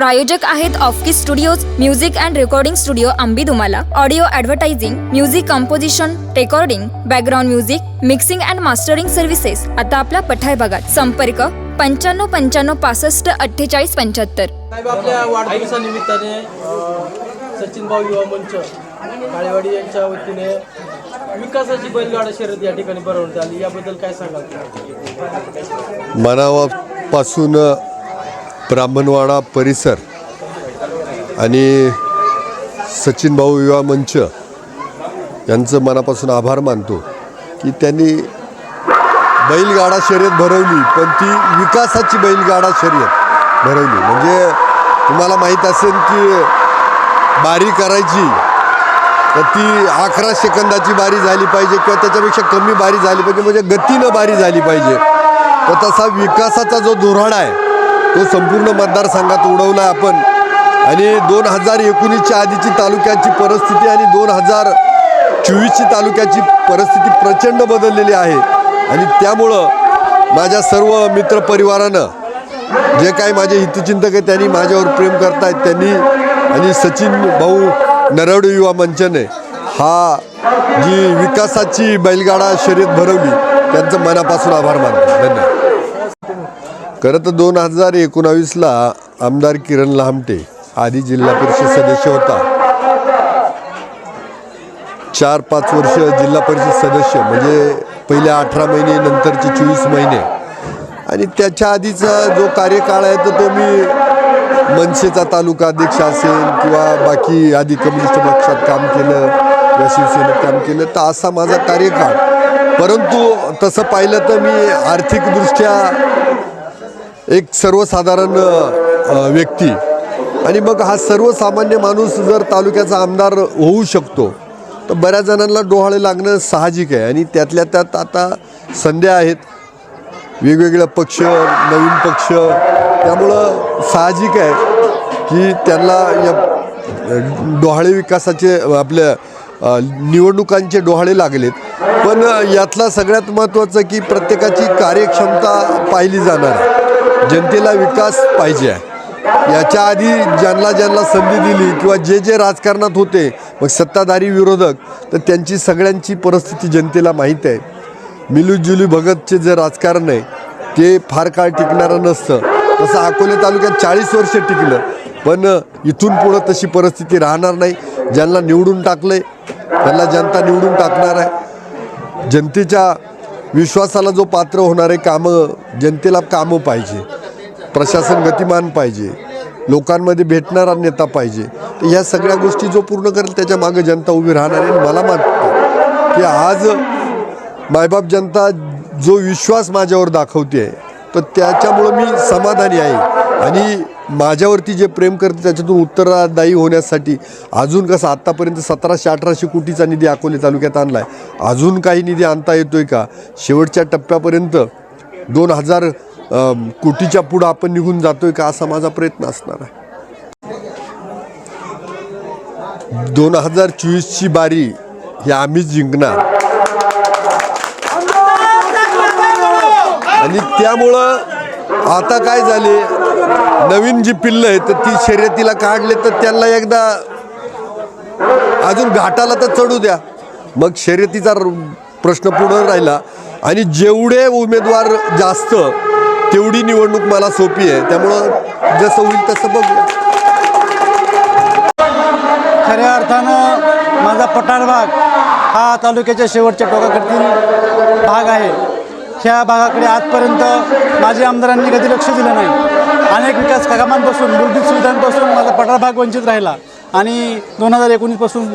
प्रायोजक आहेत ऑफकिस studios music and recording studio Ambi Dumala. Audio advertising music composition recording background music mixing and mastering services आता आपल्या पठार भागात संपर्क पंच्याण्णव पंच्याण्णव पासष्ट अठ्ठेचाळीस पंच्याहत्तर. साहेब आपल्या वाढदिवसानिमित्ताने अ, सचिन भाऊ युवा मंच काळेवाडी यांच्या वतीने विकासाची बैलगाडा शर्यत या ठिकाणी भरवण्यात आली. याबद्दल काय सांगाल? मनापासून ब्राह्मणवाडा परिसर आणि सचिन भाऊ युवा मंच यांचं मनापासून आभार मानतो की त्यांनी बैलगाडा शर्यत भरवली पण ती विकासाची बैलगाडा शर्यत भरवली. म्हणजे तुम्हाला माहीत असेल की बारी करायची तर ती अकरा सेकंदाची बारी झाली पाहिजे किंवा त्याच्यापेक्षा कमी बारी झाली पाहिजे म्हणजे गतीनं बारी झाली पाहिजे. तर तसा विकासाचा जो धुराडा आहे तो संपूर्ण मतदारसंघात उडवला आपण. आणि दोन हजार एकोणीसच्या आधीची तालुक्याची परिस्थिती आणि दोन हजार चोवीसची तालुक्याची परिस्थिती प्रचंड बदललेली आहे. आणि त्यामुळं माझ्या सर्व मित्रपरिवारानं जे काही माझे हितचिंतक आहेत त्यांनी माझ्यावर प्रेम करतायत त्यांनी आणि सचिन भाऊ नरवडे युवा मंचने हा जी विकासाची बैलगाडा शर्यत भरवली त्यांचं मनापासून आभार मानतो. धन्यवाद. खरं तर दोन हजार एकोणावीसला आमदार किरण लहामटे आधी जिल्हा परिषद सदस्य होता. चार पाच वर्ष जिल्हा परिषद सदस्य म्हणजे पहिल्या अठरा महिने नंतरचे चोवीस महिने. आणि त्याच्या आधीचा जो कार्यकाळ आहे तर तो मी मनसेचा तालुका अध्यक्ष असेल किंवा बाकी आधी कम्युनिस्ट पक्षात काम केलं किंवा शिवसेनेत काम केलं तर असा माझा कार्यकाळ. परंतु तसं पाहिलं तर मी आर्थिकदृष्ट्या एक सर्वसाधारण व्यक्ती. आणि मग हा सर्वसामान्य माणूस जर तालुक्याचा आमदार होऊ शकतो तर बऱ्याच जणांना डोहाळे लागणं साहजिक आहे. आणि त्यातल्या त्यात आता संध्या आहेत. वेगवेगळ्या पक्ष नवीन पक्ष त्यामुळं साहजिक आहे की त्यांना या डोहाळे विकासाचे आपल्या निवडणुकांचे डोहाळे लागलेत. पण यातला सगळ्यात महत्त्वाचं की प्रत्येकाची कार्यक्षमता पाहिली जाणार आहे. जनतेला विकास पाहिजे आहे. याच्या आधी ज्यांना ज्यांना संधी दिली किंवा जे जे राजकारणात होते मग सत्ताधारी विरोधक तर त्यांची सगळ्यांची परिस्थिती जनतेला माहीत आहे. मिलूजुली भगतचे जे राजकारण आहे ते फार काळ टिकणारं नसतं. तसं अकोले तालुक्यात चाळीस वर्ष टिकलं पण इथून पुढं तशी परिस्थिती राहणार नाही. ज्यांना निवडून टाकलं आहे त्यांना जनता निवडून टाकणार आहे. जनतेच्या विश्वासाला जो पात्र होणारे कामं जनतेला कामं पाहिजे प्रशासन गतिमान पाहिजे लोकांमध्ये भेटणारा नेता पाहिजे तर ह्या सगळ्या गोष्टी जो पूर्ण करेल त्याच्यामागे जनता उभी राहणार आहे. आणि मला वाटतं की आज मायबाप जनता जो विश्वास माझ्यावर दाखवते आहे तर त्याच्यामुळं मी समाधानी आहे. आणि माझ्यावरती जे प्रेम करते त्याच्यातून उत्तरदायी होण्यासाठी अजून कसं आत्तापर्यंत सतराशे अठराशे कोटीचा निधी अकोले तालुक्यात आणला आहे अजून काही निधी आणता येतो आहे का? शेवटच्या टप्प्यापर्यंत दोन हजार कोटीच्या पुढं आपण निघून जातो आहे का असा माझा प्रयत्न असणार आहे. दोन हजार चोवीसची बारी ही आम्हीच जिंकणार. आणि त्यामुळं आता काय झाले? नवीन जी पिल्लं आहेत तर ती शर्यतीला काढले तर त्यांना एकदा अजून घाटाला तर चढू द्या. मग शर्यतीचा प्रश्न पूर्ण राहिला. आणि जेवढे उमेदवार जास्त तेवढी निवडणूक मला सोपी आहे. त्यामुळं जसं होईल तसं बघूया. खऱ्या अर्थानं माझा पठार भाग हा तालुक्याच्या शेवटच्या टोकाकडतील भाग आहे. ह्या भागाकडे आजपर्यंत माझ्या आमदारांनी कधी लक्ष दिलं नाही. अनेक विकास कामांपासून मूलभूत सुविधांपासून माझा पठार भाग वंचित राहिला. आणि दोन हजार एकोणीसपासून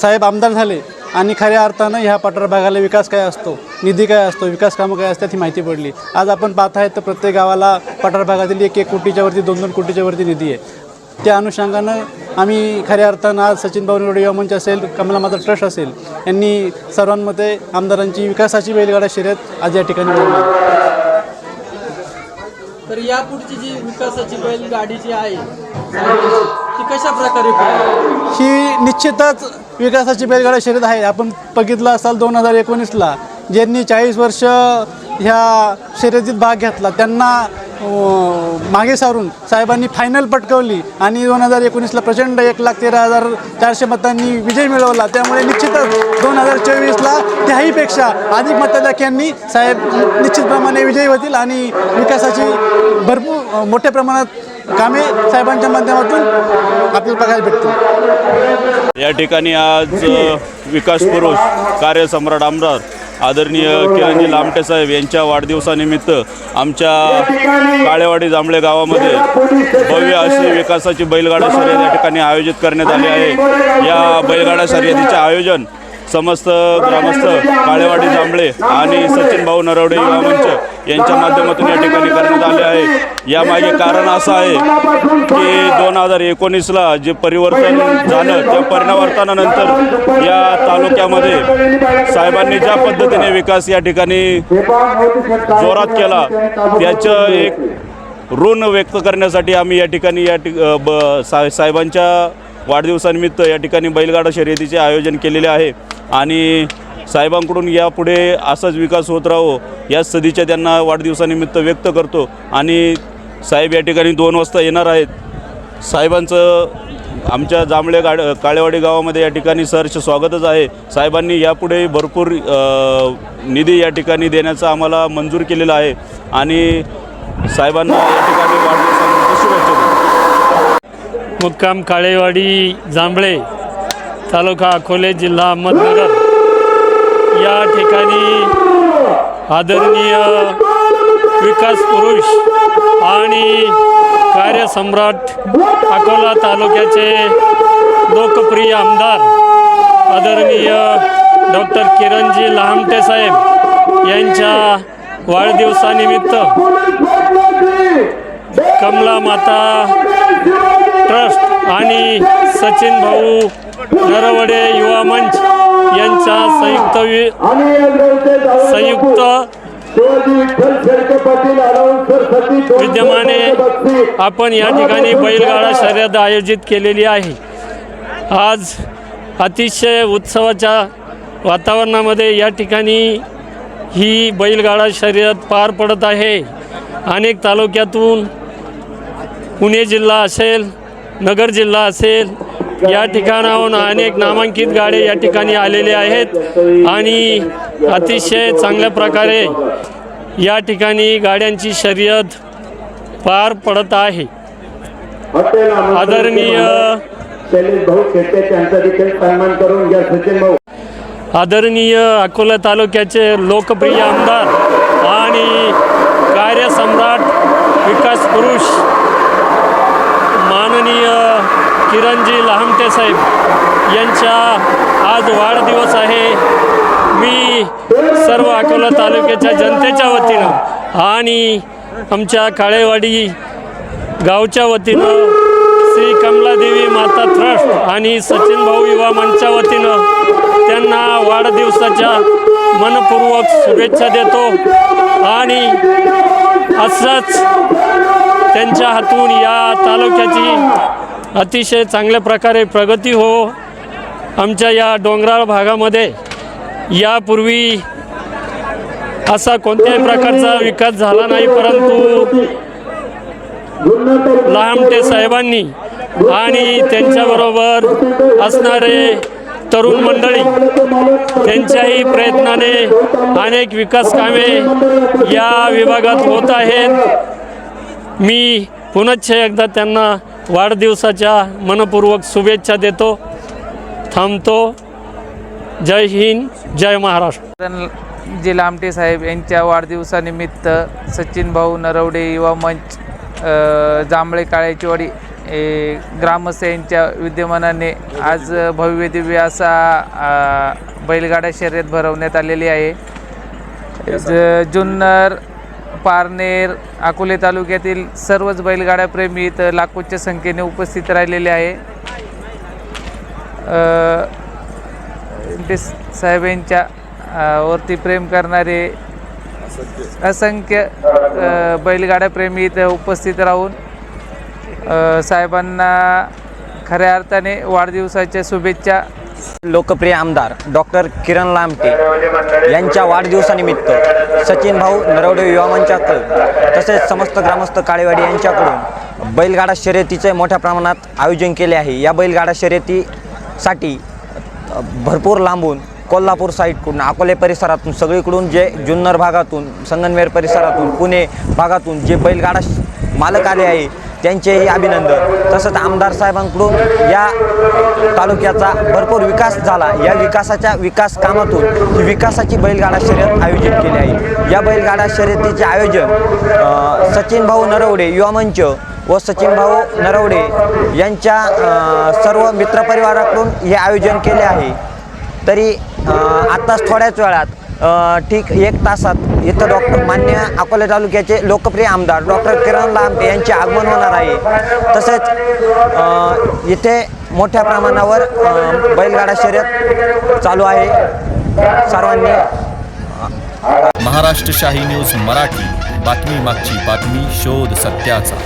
साहेब आमदार झाले. आणि खऱ्या अर्थानं ह्या पठार भागाला विकास काय असतो निधी काय असतो विकास कामं काय असतात ही माहिती पडली. आज आपण पाहत आहेत तर प्रत्येक गावाला पठार भागातील एक एक कोटीच्या वरती दोन दोन कोटीच्या वरती निधी आहे. त्या अनुषंगानं आम्ही खऱ्या अर्थानं आज सचिन भाऊ निवडे युवा मंच असेल कमला माता ट्रस्ट असेल यांनी सर्वांमध्ये आमदारांची विकासाची बैलगाडा शर्यत आज या ठिकाणी तर यापुढची जी विकासाची बैलगाडी जी आहे ती कशा प्रकारे ही निश्चितच विकासाची बैलगाडा शर्यत आहे. आपण बघितलं असाल दोन हजार एकोणीसला ज्यांनी चाळीस वर्ष ह्या शर्यतीत भाग घेतला त्यांना हो, मागे सारून साहेबांनी फायनल पटकवली आणि दोन हजार एकोणीसला प्रचंड एक लाख तेरा हजार चारशे मतांनी विजय मिळवला. त्यामुळे निश्चितच दोन हजार चोवीसला त्याहीपेक्षा अधिक मतदारांनी साहेब निश्चितप्रमाणे विजयी होतील आणि विकासाची भरपूर मोठ्या प्रमाणात कामे साहेबांच्या माध्यमातून आपल्याला बघायला भेटतील. या ठिकाणी आज विकास पुरुष कार्यसम्राट आमदार आदरणीय किरणजी लामटे साहेब यांच्या वाढदिवसानिमित्त आमच्या काळेवाडी जांभळे गावामध्ये भव्य अशी विकासाची बैलगाडा शर्यत या ठिकाणी आयोजित करण्यात आली आहे. या बैलगाडा शर्यतीचे आयोजन समस्त ग्रामस्थ काळेवाडी जांभळे आणि सचिन भाऊ नरवडे युवा मंच यांच्या माध्यमातून या ठिकाणी करण्यात आले आहे. यामागे कारण असं आहे की दोन हजार एकोणीसला जे परिवर्तन झालं त्या परिवर्तनानंतर या तालुक्यामध्ये साहेबांनी ज्या पद्धतीने विकास या ठिकाणी जोरात केला त्याचं एक ऋण व्यक्त करण्यासाठी आम्ही या ठिकाणी या ठिक ब सा साहेबांच्या वाढदिवसानिमित्त या ठिकाणी बैलगाडा शर्यतीचे आयोजन केलेले आहे. आणि साहेबांकडून यापुढे असाच विकास होत राहो या सदीच्या त्यांना वाढदिवसानिमित्त व्यक्त करतो. आणि साहेब या ठिकाणी दोन वाजता येणार आहेत. साहेबांचं आमच्या जांभळे गाड काळेवाडी गावामध्ये या ठिकाणी सहर्ष स्वागतच आहे. साहेबांनी यापुढे भरपूर निधी या ठिकाणी देण्याचा आम्हाला मंजूर केलेला आहे. आणि साहेबांना या ठिकाणी वाढदिवसानिमित्त शुभेच्छा मुक्काम काळेवाडी जांभळे. तालुका अकोले जिल्हा अहमदनगर. या ठिकाणी आदरणीय विकास पुरुष आणि कार्यसम्राट अकोला तालुक्याचे लोकप्रिय आमदार आदरणीय डॉक्टर किरणजी लहामटे साहेब यांच्या वाढदिवसानिमित्त कमला माता ट्रस्ट आणि सचिन भाऊ नरवडे युवा मंच यांच्या संयुक्त संयुक्त विद्यमाने आपण या ठिकाणी बैलगाडा शर्यत आयोजित केलेली आहे. आज अतिशय उत्सवाच्या वातावरणामध्ये या ठिकाणी ही बैलगाडा शर्यत पार पडत आहे. अनेक तालुक्यातून पुणे जिल्हा असेल नगर जिल्हा असेल या ठिकाणाहून अनेक नामांकित गाडे या ठिकाणी आलेले आहेत. आणि अतिशय चांगल्या प्रकारे या ठिकाणी गाड्यांची शर्यत पार पडत आहे. आदरणीय आदरणीय अकोला तालुक्याचे लोकप्रिय आमदार आणि कार्यसम्राट विकास पुरुष किरणजी लहामटे साहेब यांच्या आज वाढदिवस आहे. मी सर्व अकोला तालुक्याच्या जनतेच्या वतीनं आणि आमच्या काळेवाडी गावच्या वतीनं श्री कमलादेवी माता ट्रस्ट आणि सचिन भाऊ युवा मंचच्या वतीनं त्यांना वाढदिवसाच्या मनपूर्वक शुभेच्छा देतो आणि असंच त्यांच्या हातून या तालुक्याची अतिशय चांगल्या प्रकारे प्रगती हो आमच्या या डोंगराळ भागामध्ये. यापूर्वी असा कोणत्याही प्रकारचा विकास झाला नाही परंतु लहामटे साहेबांनी आणि त्यांच्याबरोबर असणारे तरुण मंडळी त्यांच्याही प्रयत्नाने अनेक विकास कामे या विभागात होत आहेत. मी पुनश्च एकदा त्यांना वाढदिवसाच्या मनपूर्वक शुभेच्छा देतो. थांबतो. जय हिंद जय महाराष्ट्र. जे लामटे साहेब यांच्या वाढदिवसानिमित्त सचिन भाऊ नरवडे युवा मंच जांभळे काळ्याचीवाडी ए, ग्रामस्थ यांच्या विद्यमानाने आज भव्य दिव्य असा बैलगाडा शर्यत भरवण्यात आलेली आहे. ज- जुन्नर पारनेर अकोले तालुक्यातील सर्वच बैलगाड्या प्रेमी इथं लाखोच्या संख्येने उपस्थित राहिलेले आहे. ते साहेबांच्या वरती प्रेम करणारे असंख्य बैलगाड्या प्रेमी इथं उपस्थित राहून साहेबांना खऱ्या अर्थाने वाढदिवसाच्या शुभेच्छा लोकप्रिय आमदार डॉक्टर किरण लामटे यांच्या वाढदिवसानिमित्त सचिन भाऊ नरवडे युवा मंचाकडून तसेच समस्त ग्रामस्थ काळेवाडी यांच्याकडून बैलगाडा शर्यतीचे मोठ्या प्रमाणात आयोजन केले आहे. या बैलगाडा शर्यतीसाठी भरपूर लांबून कोल्हापूर साईडकडून अकोले परिसरातून सगळीकडून जे जुन्नर भागातून संगनमेर परिसरातून पुणे भागातून जे बैलगाडा मालक आले आहे. त्यांचेही अभिनंदन. तसंच आमदार साहेबांकडून या तालुक्याचा भरपूर विकास झाला. या विकासाच्या विकास कामातून ही विकासाची बैलगाडा शर्यत आयोजित केली आहे. या बैलगाडा शर्यतीचे आयोजन सचिन भाऊ नरवडे युवा मंच व सचिन भाऊ नरवडे यांच्या सर्व मित्रपरिवाराकडून हे आयोजन केले आहे. तरी आत्ताच थोड्याच वेळात ठीक एक तासात इथं डॉक्टर मान्य अकोला तालुक्याचे लोकप्रिय आमदार डॉक्टर किरण लांबे यांचे आगमन होणार आहे. तसेच इथे मोठ्या प्रमाणावर बैलगाडा शर्यत चालू आहे. सर्वांनी महाराष्ट्र शाही न्यूज मराठी. बातमी मागची बातमी शोध सत्याचा.